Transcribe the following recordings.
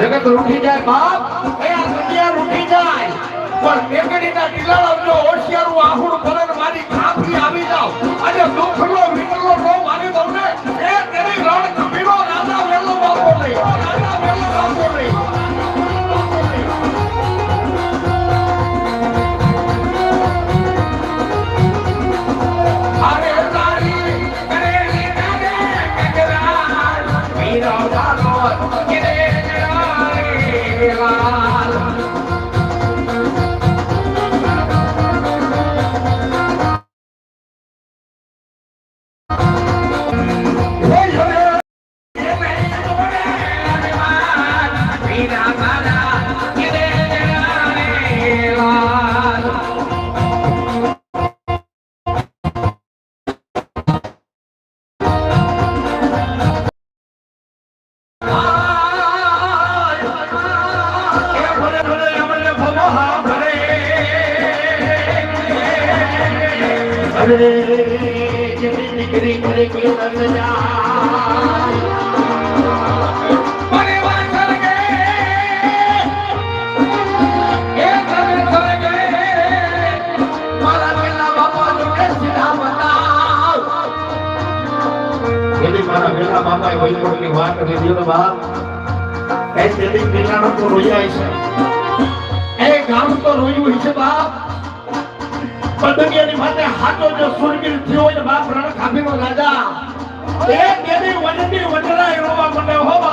જગત રૂઠી જાય બાપ અહીંયા દુનિયા રૂઠી જાય. પણ મેકડીના ટીલા જો હોશિયારું આહુડ બાપા વૈકુંઠની વાત કરી બાપ પિલાનો તો રોયા છે એ ગામ તો રોયું છે બાપ. પણ દુનિયાની માથે હાથો જો સુરગીર થયો હોય બાપ રણ ખાભીનો રાજા. એ તેની વનની વજરાય રોવા મને હો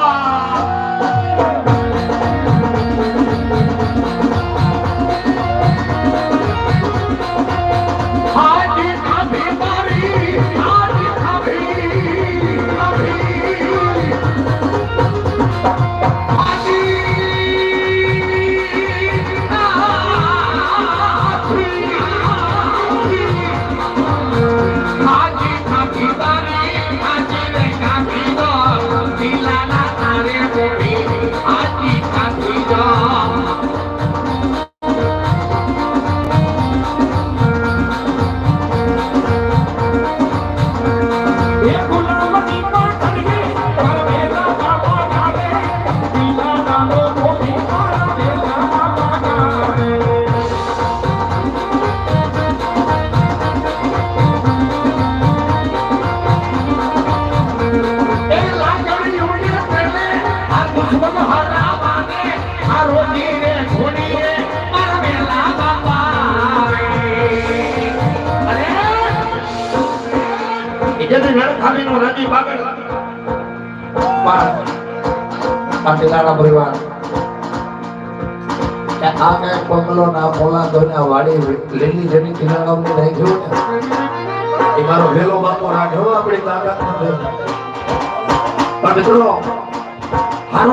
Yeah.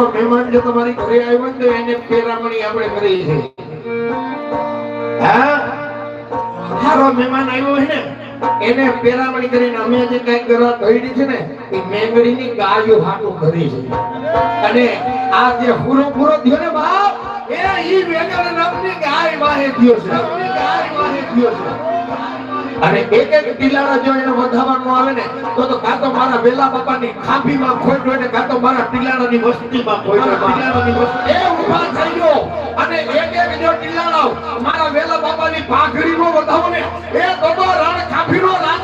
મહેમાન જો તમારી ઘરે આવ્યો ને તો એને પેરામણી આપણે કરી છે હા? હારો મહેમાન આવ્યો છે એને પેરામણી કરીને અમે જે કઈ કરવા કઈડી છે ને, એ મેંગડીની ગાયો હાટું કરી છે. અને આ જે પૂરો પૂરો થયો ને બાપ, એ ઈ વેગળ નામની ગાય વાહે થયો છે. ગાય વાહે થયો છે. અને એક એક ટીલાડા જો એને વધારવાનું આવે ને તો તો કાં તો મારા વેલા બાપાની ખાંભીમાં ખોટ હોય ને કાં તો મારા ટીલાડાની વસ્તીમાં ખોટ હોય ટીલાડાની વસ્તી. એ ઊભા થઈ ગયો. અને એક એક જો ટીલાડા મારા વેલા બાપાની પાઘડીનો વધાવો ને એ તો રણ ખાંભીનો રાજા